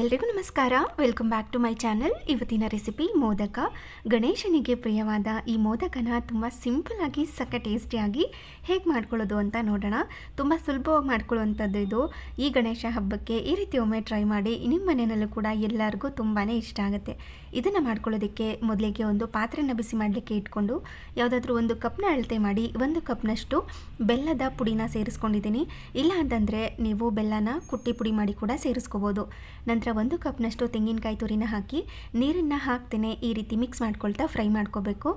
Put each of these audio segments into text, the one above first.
ಎಲ್ರಿಗೂ ನಮಸ್ಕಾರ. Welcome back to my channel ಇವತ್ತಿನ ರೆಸಿಪಿ ಮೋದಕ. ಗಣೇಶನಿಗೆ ಪ್ರಿಯವಾದ ಈ ಮೋದಕನ ತುಂಬ ಸಿಂಪಲ್ಲಾಗಿ ಸಕ್ಕ ಟೇಸ್ಟಿಯಾಗಿ ಹೇಗೆ ಮಾಡ್ಕೊಳ್ಳೋದು ಅಂತ ನೋಡೋಣ. ತುಂಬ ಸುಲಭವಾಗಿ ಮಾಡ್ಕೊಳ್ಳುವಂಥದ್ದು ಇದು. ಈ ಗಣೇಶ ಹಬ್ಬಕ್ಕೆ ಈ ರೀತಿ ಒಮ್ಮೆ ಟ್ರೈ ಮಾಡಿ ನಿಮ್ಮ ಮನೆಯಲ್ಲೂ ಕೂಡ ಎಲ್ಲರಿಗೂ ತುಂಬಾ ಇಷ್ಟ ಆಗುತ್ತೆ. ಇದನ್ನು ಮಾಡ್ಕೊಳ್ಳೋದಕ್ಕೆ ಮೊದಲಿಗೆ ಒಂದು ಪಾತ್ರೆನ ಬಿಸಿ ಮಾಡಲಿಕ್ಕೆ ಇಟ್ಕೊಂಡು, ಯಾವುದಾದ್ರೂ ಒಂದು ಕಪ್ನ ಅಳತೆ ಮಾಡಿ, ಒಂದು ಕಪ್ನಷ್ಟು ಬೆಲ್ಲದ ಪುಡಿನ ಸೇರಿಸ್ಕೊಂಡಿದ್ದೀನಿ. ಇಲ್ಲ ಅಂತಂದರೆ ನೀವು ಬೆಲ್ಲನ ಕುಟ್ಟಿ ಪುಡಿ ಮಾಡಿ ಕೂಡ ಸೇರಿಸ್ಕೋಬೋದು. ನಂತರ ಒಂದು ಕಪ್ನಷ್ಟು ತೆಂಗಿನಕಾಯಿ ತುರಿನ ಹಾಕಿ ನೀರನ್ನು ಹಾಕ್ತೇನೆ. ಈ ರೀತಿ ಮಿಕ್ಸ್ ಮಾಡ್ಕೊಳ್ತಾ ಫ್ರೈ ಮಾಡ್ಕೋಬೇಕು.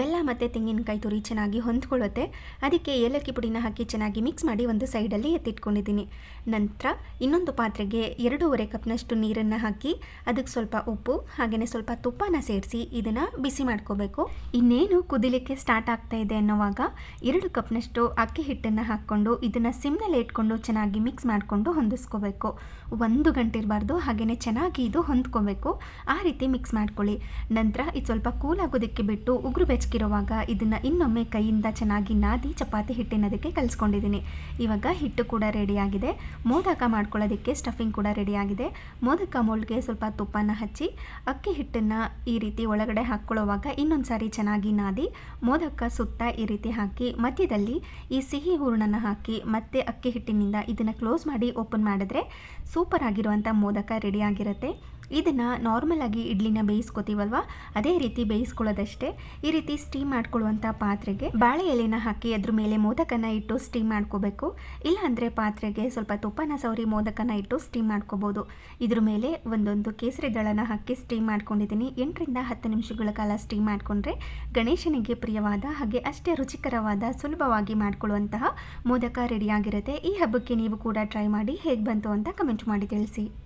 ಬೆಲ್ಲ ಮತ್ತು ತೆಂಗಿನಕಾಯಿ ತುರಿ ಚೆನ್ನಾಗಿ ಹೊಂದ್ಕೊಳ್ಳುತ್ತೆ. ಅದಕ್ಕೆ ಏಲಕ್ಕಿ ಪುಡಿನ ಹಾಕಿ ಚೆನ್ನಾಗಿ ಮಿಕ್ಸ್ ಮಾಡಿ ಒಂದು ಸೈಡಲ್ಲಿ ಎತ್ತಿಟ್ಕೊಂಡಿದ್ದೀನಿ. ನಂತರ ಇನ್ನೊಂದು ಪಾತ್ರೆಗೆ ಎರಡೂವರೆ ಕಪ್ನಷ್ಟು ನೀರನ್ನು ಹಾಕಿ ಅದಕ್ಕೆ ಸ್ವಲ್ಪ ಉಪ್ಪು ಹಾಗೆಯೇ ಸ್ವಲ್ಪ ತುಪ್ಪನ ಸೇರಿಸಿ ಇದನ್ನು ಬಿಸಿ ಮಾಡ್ಕೋಬೇಕು. ಇನ್ನೇನು ಕುದಿಲಿಕ್ಕೆ ಸ್ಟಾರ್ಟ್ ಆಗ್ತಾ ಇದೆ ಅನ್ನೋವಾಗ ಎರಡು ಕಪ್ನಷ್ಟು ಅಕ್ಕಿ ಹಿಟ್ಟನ್ನು ಹಾಕ್ಕೊಂಡು ಇದನ್ನು ಸಿಮ್ನಲ್ಲಿ ಇಟ್ಕೊಂಡು ಚೆನ್ನಾಗಿ ಮಿಕ್ಸ್ ಮಾಡಿಕೊಂಡು ಹೊಂದಿಸ್ಕೋಬೇಕು. ಒಂದು ಗಂಟೆ ಇರಬಾರ್ದು ಹಾಗೆಯೇ ಚೆನ್ನಾಗಿ ಇದು ಹೊಂದ್ಕೊಬೇಕು. ಆ ರೀತಿ ಮಿಕ್ಸ್ ಮಾಡ್ಕೊಳ್ಳಿ. ನಂತರ ಇದು ಸ್ವಲ್ಪ ಕೂಲ್ ಆಗೋದಕ್ಕೆ ಬಿಟ್ಟು ಉಗುರು ಬೆಚ್ಚಗಿರುವಾಗ ಇದನ್ನು ಇನ್ನೊಮ್ಮೆ ಕೈಯಿಂದ ಚೆನ್ನಾಗಿ ನಾದಿ ಚಪಾತಿ ಹಿಟ್ಟಿನದಕ್ಕೆ ಕಲಿಸ್ಕೊಂಡಿದ್ದೀನಿ. ಇವಾಗ ಹಿಟ್ಟು ಕೂಡ ರೆಡಿಯಾಗಿದೆ ಮೋದಕ ಮಾಡ್ಕೊಳ್ಳೋದಕ್ಕೆ ಸ್ಟಫಿಂಗ್ ಕೂಡ ರೆಡಿಯಾಗಿದೆ ಮೋದಕ ಮೋಲ್ಡ್ಗೆ ಸ್ವಲ್ಪ ತುಪ್ಪನ ಹಚ್ಚಿ, ಅಕ್ಕಿ ಹಿಟ್ಟನ್ನು ಈ ರೀತಿ ಒಳಗಡೆ ಹಾಕ್ಕೊಳ್ಳೋವಾಗ ಇನ್ನೊಂದು ಸಾರಿ ಚೆನ್ನಾಗಿ ನಾದಿ, ಮೋದಕ ಸುತ್ತ ಈ ರೀತಿ ಹಾಕಿ, ಮಧ್ಯದಲ್ಲಿ ಈ ಸಿಹಿ ಹೂರಣನ ಹಾಕಿ ಮತ್ತೆ ಅಕ್ಕಿ ಹಿಟ್ಟಿನಿಂದ ಇದನ್ನು ಕ್ಲೋಸ್ ಮಾಡಿ ಓಪನ್ ಮಾಡಿದ್ರೆ ಸೂಪರ್ ಆಗಿರುವಂಥ ಮೋದಕ ರೆಡಿಯಾಗಿರುತ್ತೆ. ಇದನ್ನು ನಾರ್ಮಲ್ ಆಗಿ ಇಡ್ಲಿನ ಬೇಯಿಸ್ಕೊತೀವಲ್ವ? ಅದೇ ರೀತಿ ಬೇಯಿಸ್ಕೊಳ್ಳೋದಷ್ಟೇ. ಈ ರೀತಿ ಸ್ಟೀಮ್ ಮಾಡ್ಕೊಳ್ಳುವಂಥ ಪಾತ್ರೆಗೆ ಬಾಳೆ ಎಲೆನ ಹಾಕಿ ಅದ್ರ ಮೇಲೆ ಮೋದಕನ ಇಟ್ಟು ಸ್ಟೀಮ್ ಮಾಡ್ಕೋಬೇಕು. ಇಲ್ಲಾಂದರೆ ಪಾತ್ರೆಗೆ ಸ್ವಲ್ಪ ತುಪ್ಪನ ಸವರಿ ಮೋದಕನ ಇಟ್ಟು ಸ್ಟೀಮ್ ಮಾಡ್ಕೋಬೋದು. ಇದ್ರ ಮೇಲೆ ಒಂದೊಂದು ಕೇಸರಿ ದಳನ ಹಾಕಿ ಸ್ಟೀಮ್ ಮಾಡ್ಕೊಂಡಿದ್ದೀನಿ. ಎಂಟರಿಂದ ಹತ್ತು ನಿಮಿಷಗಳ ಕಾಲ ಸ್ಟೀಮ್ ಮಾಡಿಕೊಂಡ್ರೆ ಗಣೇಶನಿಗೆ ಪ್ರಿಯವಾದ ಹಾಗೆ ಅಷ್ಟೇ ರುಚಿಕರವಾದ ಸುಲಭವಾಗಿ ಮಾಡ್ಕೊಳ್ಳುವಂತಹ ಮೋದಕ ರೆಡಿಯಾಗಿರುತ್ತೆ. ಈ ಹಬ್ಬಕ್ಕೆ ನೀವು ಕೂಡ ಟ್ರೈ ಮಾಡಿ ಹೇಗೆ ಬಂತು ಅಂತ ಕಮೆಂಟ್ ಮಾಡಿ ತಿಳಿಸಿ.